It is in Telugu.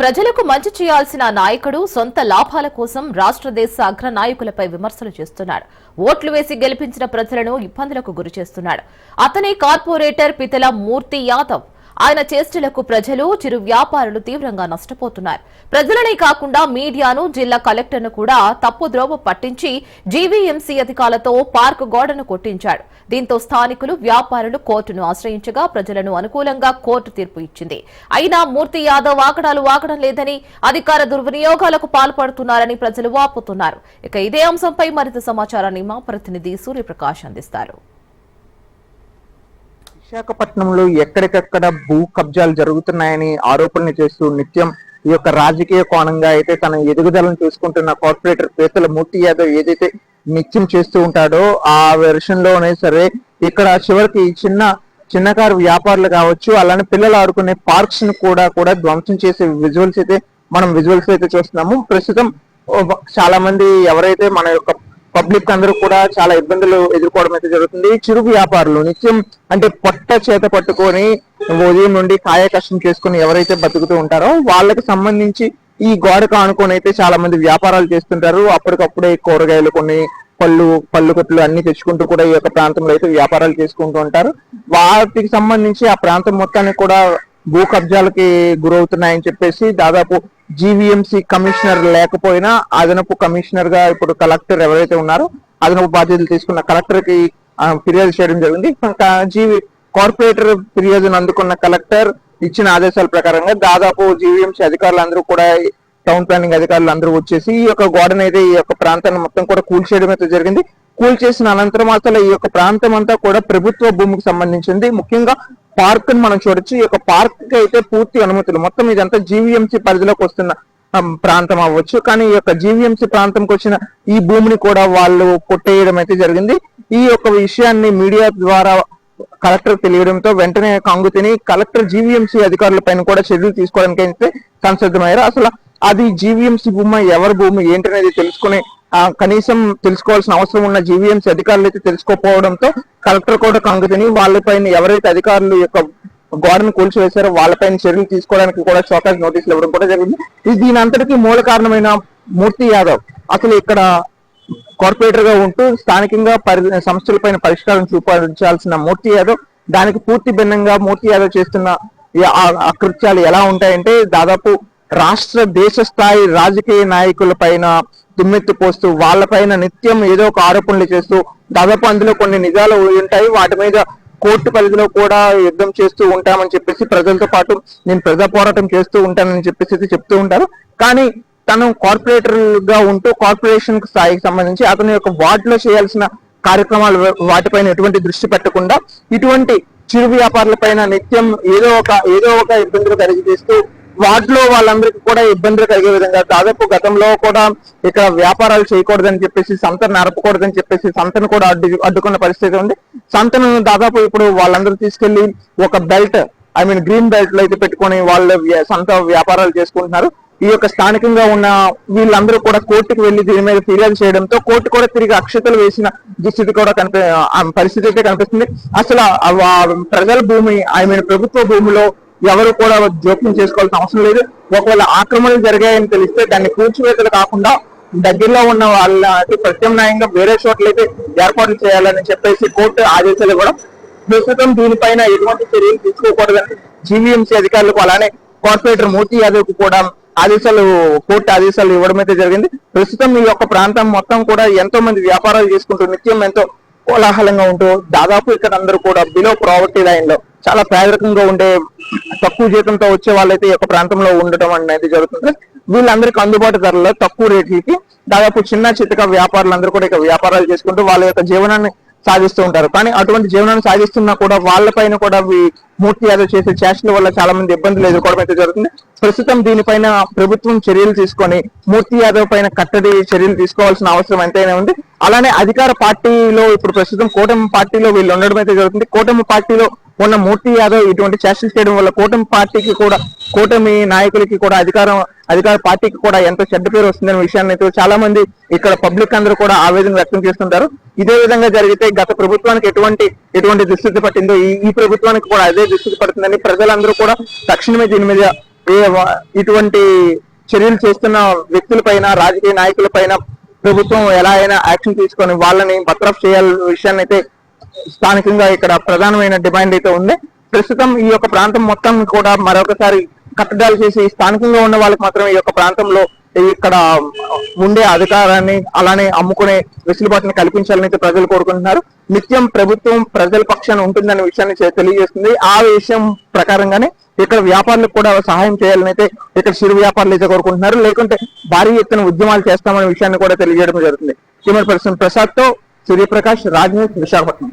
ప్రజలకు మంచి చేయాల్సిన నాయకుడు సొంత లాభాల కోసం రాష్ట్ర దేశ అగ్ర నాయకులపై విమర్శలు చేస్తున్నాడు. ఓట్లు వేసి గెలిపించిన ప్రజలను ఇబ్బందులకు గురి చేస్తున్నాడు అతనే కార్పొరేటర్ పితల మూర్తి యాదవ్. ఆయన చేష్టలకు ప్రజలు చిరు వ్యాపారులు తీవ్రంగా నష్టపోతున్నారు. ప్రజలనే కాకుండా మీడియాను జిల్లా కలెక్టర్ను కూడా తప్పుద్రోవ పట్టించి జీవీఎంసీ అధికారులతో పార్క్ గోడను కొట్టించాడు. దీంతో స్థానికులు వ్యాపారులు కోర్టును ఆశ్రయించగా ప్రజలను అనుకూలంగా కోర్టు తీర్పు ఇచ్చింది. అయినా మూర్తి యాదవ్ ఆగడాలు వాకడం లేదని అధికార దుర్వినియోగాలకు పాల్పడుతున్నారని ప్రజలు వాపోతున్నారు. ఇక ఇదే అంశంపై మరింత సమాచారాన్ని మా ప్రతినిధి సూర్యప్రకాష్ అందిస్తారు. విశాఖపట్నంలో ఎక్కడికక్కడ భూ కబ్జాలు జరుగుతున్నాయని ఆరోపణలు చేస్తూ నిత్యం ఈ యొక్క రాజకీయ కోణంగా అయితే తన ఎదుగుదలను చూసుకుంటున్న కార్పొరేటర్ పేతల మూర్తి యాదవ్ ఏదైతే నిత్యం చేస్తూ ఉంటాడో ఆ వెర్షన్లోనే సరే ఇక్కడ చివరికి చిన్న చిన్నకారు వ్యాపారులు కావచ్చు అలానే పిల్లలు ఆడుకునే పార్క్స్ను కూడా కూడా ధ్వంసం చేసే విజువల్స్ అయితే మనం విజువల్స్ అయితే చూస్తున్నాము. ప్రస్తుతం చాలా మంది ఎవరైతే మన యొక్క పబ్లిక్ అందరూ కూడా చాలా ఇబ్బందులు ఎదుర్కోవడం అయితే జరుగుతుంది. చిరు వ్యాపారులు నిత్యం అంటే పొట్ట చేత పట్టుకొని ఉదయం నుండి కాయ కష్టం చేసుకుని ఎవరైతే బతుకుతూ ఉంటారో వాళ్ళకి సంబంధించి ఈ గోడకు ఆనుకొని అయితే చాలా మంది వ్యాపారాలు చేస్తుంటారు. అప్పటికప్పుడే కూరగాయలు కొన్ని పళ్ళు పళ్ళు కొట్లు అన్ని తెచ్చుకుంటూ కూడా ఈ యొక్క ప్రాంతంలో అయితే వ్యాపారాలు చేసుకుంటూ ఉంటారు. వాటికి సంబంధించి ఆ ప్రాంతం మొత్తానికి కూడా భూ కబ్జాలకి గురవుతున్నాయని చెప్పేసి దాదాపు జీవీఎంసీ కమిషనర్ లేకపోయినా అదనపు కమిషనర్గా ఇప్పుడు కలెక్టర్ ఎవరైతే ఉన్నారో అదనపు బాధ్యతలు తీసుకున్న కలెక్టర్కి ఫిర్యాదు చేయడం జరిగింది. జీవి కార్పొరేటర్ ఫిర్యాదును అందుకున్న కలెక్టర్ ఇచ్చిన ఆదేశాల ప్రకారంగా దాదాపు జీవీఎంసీ అధికారులందరూ కూడా టౌన్ ప్లానింగ్ అధికారులు అందరూ వచ్చేసి ఈ యొక్క గోడను అయితే ఈ యొక్క ప్రాంతాన్ని మొత్తం కూడా కూల్చేయడం అయితే జరిగింది. కూల్చేసిన అనంతరం అసలు ఈ యొక్క ప్రాంతం అంతా కూడా ప్రభుత్వ భూమికి సంబంధించింది. ముఖ్యంగా పార్క్ని మనం చూడొచ్చు. ఈ యొక్క పార్క్కి అయితే పూర్తి అనుమతులు. మొత్తం ఇదంతా జీవీఎంసీ పరిధిలోకి వస్తున్న ప్రాంతం అవ్వచ్చు. కానీ ఈ యొక్క జీవీఎంసీ ప్రాంతంకి వచ్చిన ఈ భూమిని కూడా వాళ్ళు కొట్టేయడం అయితే జరిగింది. ఈ యొక్క విషయాన్ని మీడియా ద్వారా కలెక్టర్ తెలియడంతో వెంటనే కాంగుతిని కలెక్టర్ జీవీఎంసీ అధికారుల పైన కూడా చర్యలు తీసుకోవడానికి అయితే సంసిద్ధమయ్యారు. అసలు అది జీవీఎంసీ భూమి? ఎవరి భూమి? ఏంటనేది తెలుసుకునే కనీసం తెలుసుకోవాల్సిన అవసరం ఉన్న జీవీఎంసీ అధికారులు అయితే తెలుసుకోకపోవడంతో కలెక్టర్ కూడా కాంగుతిని వాళ్ళపైన ఎవరైతే అధికారులు యొక్క గోడను కూల్చివేశారో వాళ్ళపైన చర్యలు తీసుకోవడానికి కూడా చోకాజ్ నోటీసులు ఇవ్వడం కూడా జరిగింది. ఇది దీని అంతటికీ మూల కారణమైన మూర్తి యాదవ్ అసలు ఇక్కడ కార్పొరేటర్గా ఉంటూ స్థానికంగా పరి పైన పరిష్కారం చూపించాల్సిన మూర్తి యాదవ్ దానికి పూర్తి భిన్నంగా మూర్తి యాదవ్ చేస్తున్న అకృత్యాలు ఎలా ఉంటాయంటే దాదాపు రాష్ట్ర దేశ స్థాయి రాజకీయ నాయకుల పైన దుమ్మెత్తి పోస్తూ వాళ్ళపైన నిత్యం ఏదో ఒక ఆరోపణలు చేస్తూ దాదాపు అందులో కొన్ని నిజాలు ఉంటాయి. వాటి మీద కోర్టు పరిధిలో కూడా యుద్ధం చేస్తూ ఉంటామని చెప్పేసి ప్రజలతో పాటు నేను ప్రజా పోరాటం చేస్తూ ఉంటానని చెప్పేసి చెప్తూ ఉంటారు. కానీ తను కార్పొరేటర్గా ఉంటూ కార్పొరేషన్ స్థాయికి సంబంధించి అతని యొక్క వార్డులో చేయాల్సిన కార్యక్రమాలు వాటిపైన ఎటువంటి దృష్టి పెట్టకుండా ఇటువంటి చిరు వ్యాపారుల పైన నిత్యం ఏదో ఒక ఏదో ఒక ఇబ్బందులు కలిగిస్తూ వాటిలో వాళ్ళందరికీ కూడా ఇబ్బందులు కలిగే విధంగా దాదాపు గతంలో కూడా ఇక్కడ వ్యాపారాలు చేయకూడదని చెప్పేసి సంతను నడపకూడదని చెప్పేసి సంతను కూడా అడ్డు అడ్డుకున్న పరిస్థితి ఉంది. సంతను దాదాపు ఇప్పుడు వాళ్ళందరూ తీసుకెళ్ళి ఒక బెల్ట్ ఐ మీన్ గ్రీన్ బెల్ట్లో అయితే పెట్టుకొని వాళ్ళ సంత సొంత వ్యాపారాలు చేసుకుంటున్నారు. ఈ యొక్క స్థానికంగా ఉన్న వీళ్ళందరూ కూడా కోర్టుకు వెళ్ళి దీని మీద ఫిర్యాదు చేయడంతో కోర్టు కూడా తిరిగి అక్షతలు వేసిన దుస్థితి కూడా కనిపి ఆ పరిస్థితి అయితే కనిపిస్తుంది. అసలు ప్రజల భూమి ఐ మీన్ ప్రభుత్వ భూమిలో ఎవరు కూడా జోక్యం చేసుకోవాల్సిన అవసరం లేదు. ఒకవేళ ఆక్రమణలు జరిగాయని తెలిస్తే దాన్ని కూల్చివేతలు కాకుండా దగ్గరలో ఉన్న వాళ్ళకి ప్రత్యామ్నాయంగా వేరే చోట్ల అయితే ఏర్పాట్లు చేయాలని చెప్పేసి కోర్టు ఆదేశాలు ఇవ్వడం ప్రస్తుతం దీనిపైన ఎటువంటి చర్యలు తీసుకోకూడదని జీవీఎంసీ అధికారులకు అలానే కార్పొరేటర్ మూర్తి యాదవ్కు కూడా ఆదేశాలు కోర్టు ఆదేశాలు ఇవ్వడం అయితే జరిగింది. ప్రస్తుతం ఈ యొక్క ప్రాంతం మొత్తం కూడా ఎంతో మంది వ్యాపారాలు చేసుకుంటూ నిత్యం ఎంతో కోలాహలంగా ఉంటూ దాదాపు ఇక్కడ అందరూ కూడా బిలో ప్రావర్టీ లైన్లో చాలా పేదరికంగా ఉండే తక్కువ జీతంతో వచ్చే వాళ్ళైతే ఈ యొక్క ప్రాంతంలో ఉండటం అనేది జరుగుతుంది. వీళ్ళందరికీ అందుబాటు ధరలో తక్కువ రేట్లకి దాదాపు చిన్న చితక వ్యాపారులందరూ కూడా ఇక వ్యాపారాలు చేసుకుంటూ వాళ్ళ యొక్క జీవనాన్ని సాగిస్తూ ఉంటారు. కానీ అటువంటి జీవనాన్ని సాగిస్తున్నా కూడా వాళ్ళపైన కూడా మూర్తి యాదవ్ చేసే చేష్టల వల్ల చాలా మంది ఇబ్బందులు ఎదుర్కోవడం అయితే జరుగుతుంది. ప్రస్తుతం దీనిపైన ప్రభుత్వం చర్యలు తీసుకొని మూర్తి యాదవ్ పైన కట్టడి చర్యలు తీసుకోవాల్సిన అవసరం ఎంతైనా ఉంది. అలానే అధికార పార్టీలో ఇప్పుడు ప్రస్తుతం కూటమి పార్టీలో వీళ్ళు ఉండడం అయితే జరుగుతుంది. కూటమి పార్టీలో ఉన్న మూర్తి యాదవ్ ఇటువంటి చేష్టలు చేయడం వల్ల కూటమి పార్టీకి కూడా కూటమి నాయకులకి కూడా అధికారం అధికార పార్టీకి కూడా ఎంత చెడ్డ పేరు వస్తుందనే విషయాన్ని అయితే చాలా మంది ఇక్కడ పబ్లిక్ అందరూ కూడా ఆవేదన వ్యక్తం చేస్తుంటారు. ఇదే విధంగా జరిగితే గత ప్రభుత్వానికి ఎటువంటి ఎటువంటి దుస్థితి పట్టిందో ఈ ప్రభుత్వానికి కూడా అదే దుస్థితి పడుతుందని ప్రజలందరూ కూడా తక్షణమే దీని మీద ఇటువంటి చర్యలు చేస్తున్న వ్యక్తులపైన రాజకీయ నాయకులపైన ప్రభుత్వం ఎలా అయినా యాక్షన్ తీసుకొని వాళ్ళని బర్తరఫ్ చేయాలనే విషయాన్ని అయితే స్థానికంగా ఇక్కడ ప్రధానమైన డిమాండ్ అయితే ఉంది. ప్రస్తుతం ఈ యొక్క ప్రాంతం మొత్తం కూడా మరొకసారి కట్టడాలు చేసి స్థానికంగా ఉన్న వాళ్ళకి మాత్రం ఈ యొక్క ప్రాంతంలో ఇక్కడ ఉండే అధికారాన్ని అలానే అమ్ముకునే వెసులుబాటుని కల్పించాలని అయితే ప్రజలు కోరుకుంటున్నారు. నిత్యం ప్రభుత్వం ప్రజల పక్షాన ఉంటుందనే విషయాన్ని తెలియజేస్తుంది. ఆ విషయం ప్రకారంగానే ఇక్కడ వ్యాపారులకు కూడా సహాయం చేయాలని అయితే ఇక్కడ చిరు వ్యాపారులు అయితే కోరుకుంటున్నారు. లేకుంటే భారీ ఎత్తున ఉద్యమాలు చేస్తామనే విషయాన్ని కూడా తెలియజేయడం జరుగుతుంది. కెమెరా పర్సన్ ప్రసాద్తో సూర్యప్రకాష్ రాజ్ విశాఖపట్నం.